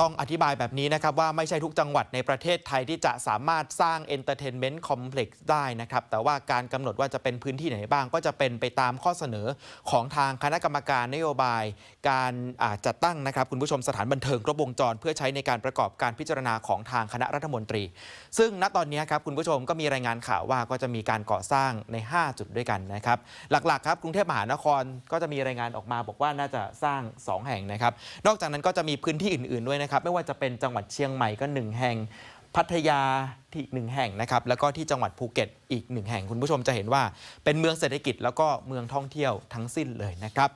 ต้องอธิบายแบบนี้นะครับว่าไม่ใช่ทุกจังหวัดในประเทศไทยที่จะสามารถสร้าง Entertainment Complex ได้นะครับ แต่ว่าการกำหนดว่าจะเป็นพื้นที่ไหนบ้าง ก็จะเป็นไปตามข้อเสนอของทางคณะกรรมการนโยบาย การจัดตั้งนะครับคุณผู้ชมสถานบันเทิงครบวงจร เพื่อใช้ในการประกอบการพิจารณาของทางคณะรัฐมนตรี ซึ่งณตอนนี้ครับคุณผู้ชมก็มีรายงานข่าวว่าก็จะมีการก่อสร้างใน 5 จุดด้วยกันนะครับหลักๆครับกรุงเทพมหานครก็จะมีรายงานออกมา บอกว่าน่าจะสร้าง 2 แห่งนะครับนอกจากนั้นก็จะมีพื้นที่อื่นๆด้วยนะครับไม่ว่าจะเป็นจังหวัดเชียงใหม่ก็ 1 แห่ง พัทยาที่อีกหนึ่งแห่งนะครับแล้วก็ที่จังหวัดภูเก็ตอีกหนึ่งแห่งคุณผู้ชมจะเห็นว่าเป็นเมืองเศรษฐกิจแล้วก็เมืองท่องเที่ยวทั้งสิ้นเลยนะครับ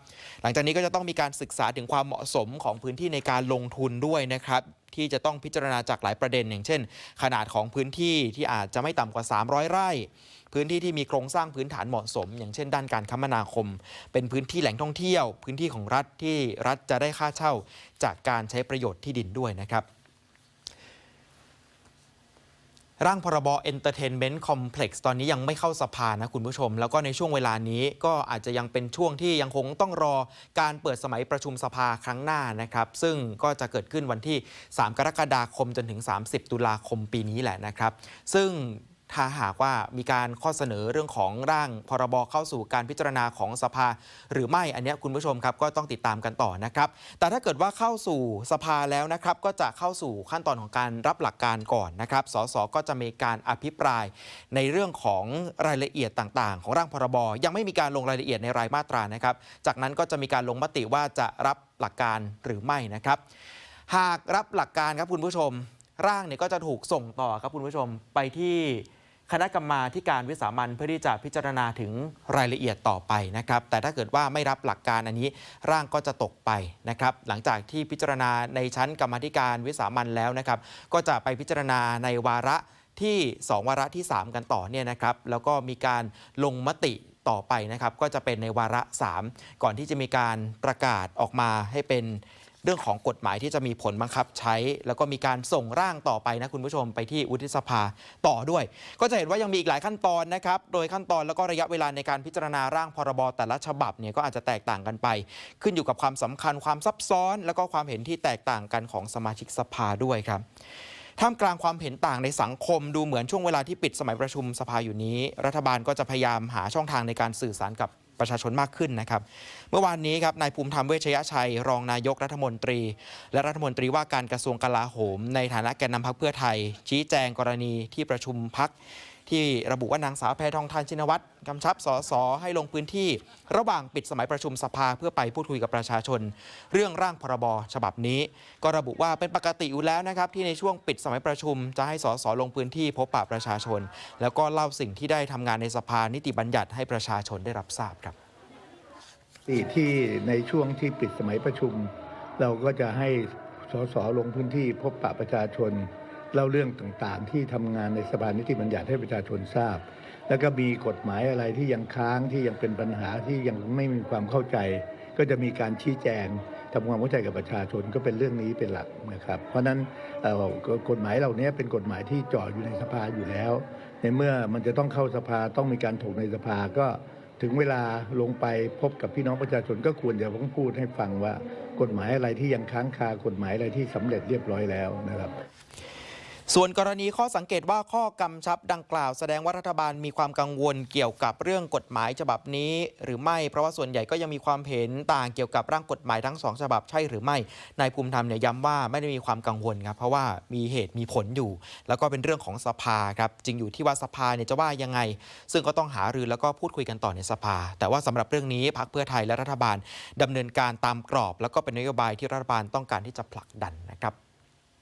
หลังจากนี้ก็จะต้องมีการศึกษาถึงความเหมาะสมของพื้นที่ในการลงทุนด้วยนะครับที่จะต้องพิจารณาจากหลายประเด็น อย่างเช่น ขนาดของพื้นที่ที่อาจจะไม่ต่ำกว่า 300 ไร่ พื้นที่ที่มีโครงสร้างพื้นฐานเหมาะสม อย่างเช่น ด้านการคมนาคม เป็นพื้นที่แหล่งท่องเที่ยว พื้นที่ของรัฐที่รัฐจะได้ค่าเช่า จากการใช้ประโยชน์ที่ดินด้วยนะครับ ร่างพรบ Entertainment Complex ตอนนี้ยังไม่เข้าสภานะคุณผู้ชม แล้วก็ในช่วงเวลานี้ก็อาจจะยังเป็นช่วงที่ยังคงต้องรอการเปิดสมัยประชุมสภาครั้งหน้านะครับ ซึ่งก็จะเกิดขึ้นวันที่ 3 กรกฎาคมจนถึง 30 ตุลาคมปีนี้แหละนะครับ ซึ่ง ถ้าหากว่ามีการข้อเสนอเรื่องของร่างพรบเข้าสู่การพิจารณาของสภา หรือไม่อันนี้คุณผู้ชมครับก็ต้องติดตามกันต่อนะครับ แต่ถ้าเกิดว่าเข้าสู่สภาแล้วนะครับ ก็จะเข้าสู่ขั้นตอนของการรับหลักการก่อนนะครับ สสก็จะมีการอภิปรายในเรื่องของรายละเอียดต่างๆ ของร่างพรบยังไม่มีการลงรายละเอียดในรายมาตรานะครับ จากนั้นก็จะมีการลงมติว่าจะรับหลักการหรือไม่นะครับ หากรับหลักการครับคุณผู้ชม ร่างเนี่ยก็จะถูกส่งต่อครับคุณผู้ชมไปที่ คณะกรรมาการวิสามันเพื่อที่จะพิจารณาถึงรายละเอียดต่อไปนะครับ แต่ถ้าเกิดว่าไม่รับหลักการอันนี้ร่างก็จะตกไปนะครับ หลังจากที่พิจารณาในชั้นกรรมาธิการวิสามันแล้วนะครับ ก็จะไปพิจารณาในวาระที่ 2 วาระที่ 3 กันต่อเนี่ยนะครับ แล้วก็มีการลงมติต่อไปนะครับ ก็จะเป็นในวาระ 3 ก่อนที่จะมีการประกาศออกมาให้เป็น เรื่องของกฎหมายที่จะมีผลบังคับใช้ แล้วก็มีการส่งร่างต่อไปนะคุณผู้ชมไปที่วุฒิสภาต่อด้วย ก็จะเห็นว่ายังมีอีกหลายขั้นตอนนะครับ โดยขั้นตอนแล้วก็ระยะเวลาในการพิจารณาร่างพรบแต่ละฉบับเนี่ยก็อาจจะแตกต่างกันไป ขึ้นอยู่กับความสำคัญความซับซ้อน แล้วก็ความเห็นที่แตกต่างกันของสมาชิกสภาด้วยครับท่ามกลางความเห็นต่างในสังคมดูเหมือนช่วงเวลาที่ปิดสมัยประชุมสภาอยู่นี้ รัฐบาลก็จะพยายามหาช่องทางในการสื่อสารกับ ประชาชนมากขึ้นนะครับ เมื่อวานนี้ครับนายภูมิธรรมเวชยชัย รองนายกรัฐมนตรี และรัฐมนตรีว่าการกระทรวงกลาโหม ในฐานะแกนนำพักเพื่อไทย ชี้แจงกรณีที่ประชุมพัก ที่ระบุว่านางสาวแพทองทานชินวัตรกำชับสสให้ลงพื้นที่ ระหว่างปิดสมัยประชุมสภาเพื่อไปพูดคุยกับประชาชน เรื่องร่างพรบฉบับนี้ ก็ระบุว่าเป็นปกติอยู่แล้วนะครับ ที่ในช่วงปิดสมัยประชุม จะให้สสลงพื้นที่พบปะประชาชน แล้วก็เล่าสิ่งที่ได้ทำงานในสภานิติบัญญัติให้ประชาชนได้รับทราบครับที่ที่ในช่วงที่ปิดสมัยประชุม เราก็จะให้สสลงพื้นที่พบปะประชาชน เล่าเรื่องต่างๆ ที่ทำงานในสภานิติบัญญัติให้ประชาชนทราบ แล้วก็มีกฎหมายอะไรที่ยังค้างที่ยังเป็นปัญหาที่ยังไม่มีความเข้าใจ ก็จะมีการชี้แจงทำความเข้าใจกับประชาชนก็เป็นเรื่องนี้เป็นหลักนะครับ เพราะนั้นกฎหมายเหล่านี้เป็นกฎหมายที่จ่ออยู่ในสภาอยู่แล้ว ในเมื่อมันจะต้องเข้าสภาต้องมีการถกในสภาก็ถึงเวลาลงไปพบกับพี่น้องประชาชนก็ควรจะต้องพูดให้ฟังว่ากฎหมายอะไรที่ยังค้างคากฎหมายอะไรที่สำเร็จเรียบร้อยแล้วนะครับ ส่วนกรณีข้อสังเกตว่าข้อกำชับดังกล่าวแสดงว่ารัฐบาลมีความกังวลเกี่ยวกับเรื่องกฎหมายฉบับนี้ หรือไม่เพราะว่าส่วนใหญ่ก็ยังมีความเห็นต่างเกี่ยวกับร่างกฎหมายทั้งสองฉบับใช่หรือไม่นายภูมิธรรมเนี่ยย้ำว่าไม่ได้มีความกังวลครับเพราะว่ามีเหตุมีผลอยู่ แล้วก็เป็นเรื่องของสภาครับจึงอยู่ที่ว่าสภาเนี่ยจะว่ายังไง ซึ่งก็ต้องหารือแล้วก็พูดคุยกันต่อในสภา แต่ว่าสำหรับเรื่องนี้พรรคเพื่อไทยและรัฐบาลดำเนินการตามกรอบ แล้วก็เป็นนโยบายที่รัฐบาลต้องการที่จะผลักดันนะครับ